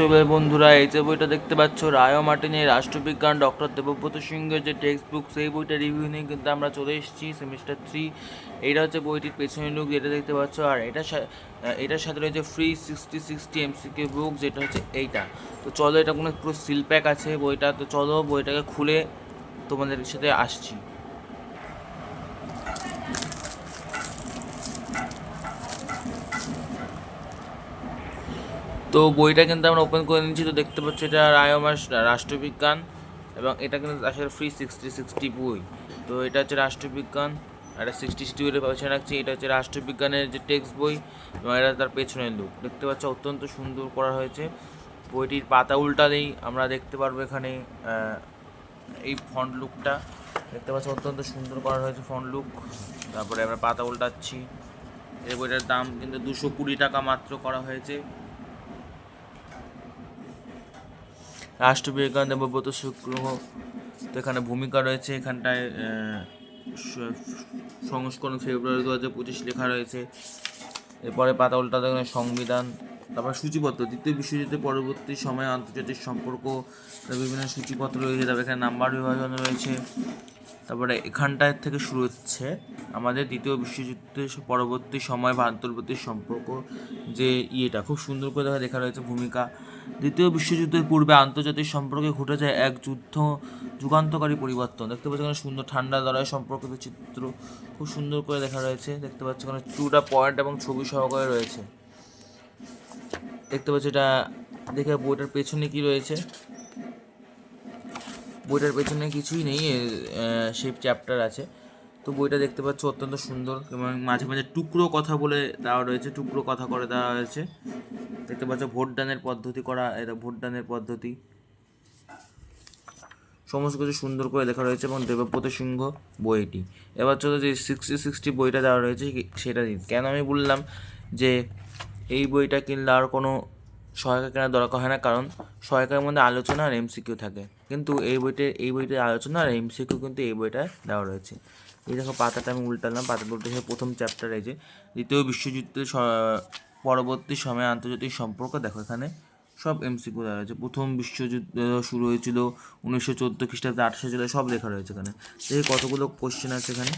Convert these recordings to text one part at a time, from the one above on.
তবে বন্ধুরা, এই যে বইটা দেখতে পাচ্ছ, রায় মার্টিনের রাষ্ট্রবিজ্ঞান, ডক্টর দেবব্রত সিংহের যে টেক্সট বুক সেই বইটা রিভিউ নিয়ে কিন্তু আমরা চলে এসেছি সেমিস্টার থ্রি এইটা হচ্ছে বইটির পেছনের লুক যেটা দেখতে পাচ্ছ, আর এটা এটার সাথে রয়েছে free sixty sixty MCQ book যেটা হচ্ছে এইটা। তো চলো, এটা কোনো পুরো সিল প্যাক আছে বইটা, তো চলো বইটাকে খুলে তোমাদের সাথে আসছি। তো বইটা কিন্তু আমরা ওপেন করে নিচ্ছি তো দেখতে পাচ্ছি এটা রায়মাস রাষ্ট্রবিজ্ঞান এবং এটা কিন্তু আসলে ফ্রি সিক্সটি সিক্সটি বই। তো এটা হচ্ছে রাষ্ট্রবিজ্ঞান, একটা সিক্সটি সিক্সটি বইয়ের পেছনে রাখছি, এটা হচ্ছে রাষ্ট্রবিজ্ঞানের যে টেক্সট বই এবং এটা তার পেছনের লুক দেখতে পাচ্ছ অত্যন্ত সুন্দর করা হয়েছে। বইটির পাতা উল্টালেই আমরা দেখতে পারব এখানে এই ফন্ট লুকটা দেখতে পাচ্ছ অত্যন্ত সুন্দর করা হয়েছে ফন্ট লুক তারপরে আমরা পাতা উল্টাচ্ছি। এই বইটার দাম কিন্তু দুশো কুড়ি টাকা মাত্র করা হয়েছে। রাষ্ট্রবিজ্ঞান দেবব্রত শুক্র তো এখানে ভূমিকা রয়েছে। এখানটায় সংস্করণ ফেব্রুয়ারি দু হাজার পঁচিশ লেখা রয়েছে। এরপরে পাতা উল্টা সংবিধান। তারপর সূচিপত্র, দ্বিতীয় বিশ্বযুদ্ধের পরবর্তী সময়ে আন্তর্জাতিক সম্পর্ক বিভিন্ন সূচিপত্র রয়েছে, তারপর এখানে নাম্বার বিভাজন রয়েছে, তারপরে এখানটায় থেকে শুরু হচ্ছে আমাদের দ্বিতীয় বিশ্বযুদ্ধের পরবর্তী সময় বা আন্তর্জাতিক সম্পর্ক যে ইয়েটা। খুব সুন্দর করে দেখা, লেখা রয়েছে ভূমিকা। দ্বিতীয় বিশ্বযুদ্ধের পূর্বে আন্তর্জাতিক সম্পর্কে ঘটে যায় এক যুদ্ধ, যুগান্তকারী পরিবর্তন। দেখতে পাচ্ছি এখানে সুন্দর ঠান্ডা লড়াই সম্পর্কিত চিত্র। খুব সুন্দর করে দেখা রয়েছে। দেখতে পাচ্ছি এখানে টুটা পয়েন্ট এবং ছবি সহকারে রয়েছে। দেখতে পাচ্ছি এটা, দেখে বইটার পেছনে কি রয়েছে? বইটার পেছনে কিছুই নেই সেই চ্যাপ্টার আছে। তো বইটা দেখতে পাচ্ছ অত্যন্ত সুন্দর এবং মাঝে মাঝে টুকরো কথা বলে দেওয়া রয়েছে, টুকরো কথা করে দেওয়া হয়েছে দেখতে পাচ্ছ ভোটদানের পদ্ধতি করা, এটা ভোটদানের পদ্ধতি। সমস্ত কিছু সুন্দর করে লেখা রয়েছে এবং দেবব্রত সিংহ বইটি। এবার চলো যে সিক্সটি সিক্সটি বইটা দেওয়া রয়েছে, সেটা কেন আমি বললাম যে এই বইটা কিনলে আর কোনো সহায়িকা কেনার দরকার হয় না, কারণ সহায়িকার মধ্যে আলোচনা আর এমসিকিউ থাকে। কিন্তু এই বইতে এই বইটির আলোচনা আর এমসিকিউ কিন্তু এই বইটায় দেওয়া রয়েছে। এই দেখো পাতাটা আমি উল্টালাম, পাতাটা উল্টে সে প্রথম চ্যাপ্টার এই যে, দ্বিতীয় বিশ্বযুদ্ধের পরবর্তী সময়ে আন্তর্জাতিক সম্পর্ক দেখো এখানে, সব এমসিকিউ দেওয়া রয়েছে। প্রথম বিশ্বযুদ্ধ শুরু হয়েছিল উনিশশো চোদ্দ খ্রিস্টাব্দে আটশো জুলাই সব লেখা রয়েছে এখানে। দেখি কতগুলো কোশ্চেন আছে এখানে।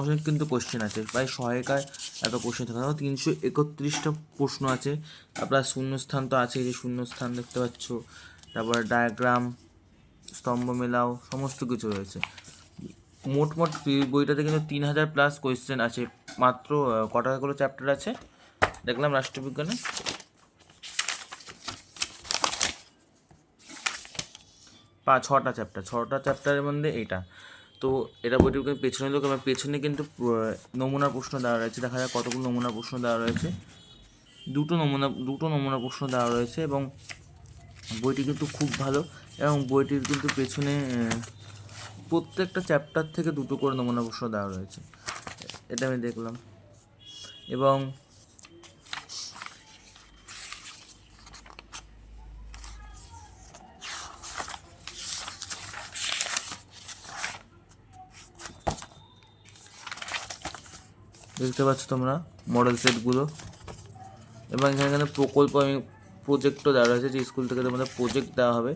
অনেক কিন্তু কোশ্চেন আছে। প্রায় সহায়িকায় এত কোশ্চেন থাকে। তিনশো একত্রিশটা প্রশ্ন আছে। তারপর শূন্যস্থান তো আছে যে শূন্যস্থান দেখতে পাচ্ছ। তারপর ডায়াগ্রাম স্তম্ভ মেলাও, সমস্ত কিছু রয়েছে। মোট মোট বইটাতে কিন্তু তিন হাজার প্লাস কোয়েশ্চেন আছে। মাত্র কটা করে চ্যাপ্টার আছে? দেখলাম রাষ্ট্রবিজ্ঞানে। পা, ছটা চ্যাপ্টার ছটা চ্যাপ্টারের মধ্যে এইটা। তো এটা বইটির কিন্তু পেছনে লোক এবং পেছনে কিন্তু নমুনা প্রশ্ন দেওয়া রয়েছে। দেখা যায় কতগুলো নমুনা প্রশ্ন দেওয়া রয়েছে। দুটো নমুনা দুটো নমুনা প্রশ্ন দেওয়া রয়েছে এবং বইটি কিন্তু খুব ভালো এবং বইটির কিন্তু পেছনে প্রত্যেকটা চ্যাপ্টার থেকে দুটো করে নমুনা প্রশ্ন দেওয়া রয়েছে। এটা আমি দেখলাম। এবং দেখতে পাচ্ছ তোমরা মডেল সেটগুলো এবং এখানে এখানে প্রকল্প আমি প্রজেক্টও দেওয়া রয়েছে, যে স্কুল থেকে তোমাদের প্রজেক্ট দেওয়া হবে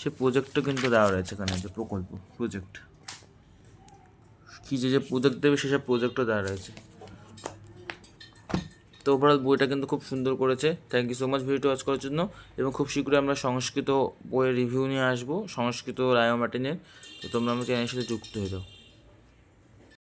সে প্রজেক্টও কিন্তু দেওয়া রয়েছে এখানে, যে প্রকল্প প্রজেক্ট কী যে যে প্রজেক্ট দেবে সেসব প্রজেক্টও দেওয়া রয়েছে। তো ওভারঅল বইটা কিন্তু খুব সুন্দর করেছে। থ্যাংক ইউ সো মাচ ভিডিওটি ওয়াচ করার জন্য। এবং খুব শীঘ্রই আমরা সংস্কৃত বইয়ের রিভিউ নিয়ে আসব, সংস্কৃত রায় মার্টিনের তো তোমরা আমার চ্যানেলের সাথে যুক্ত হয়ে যাও।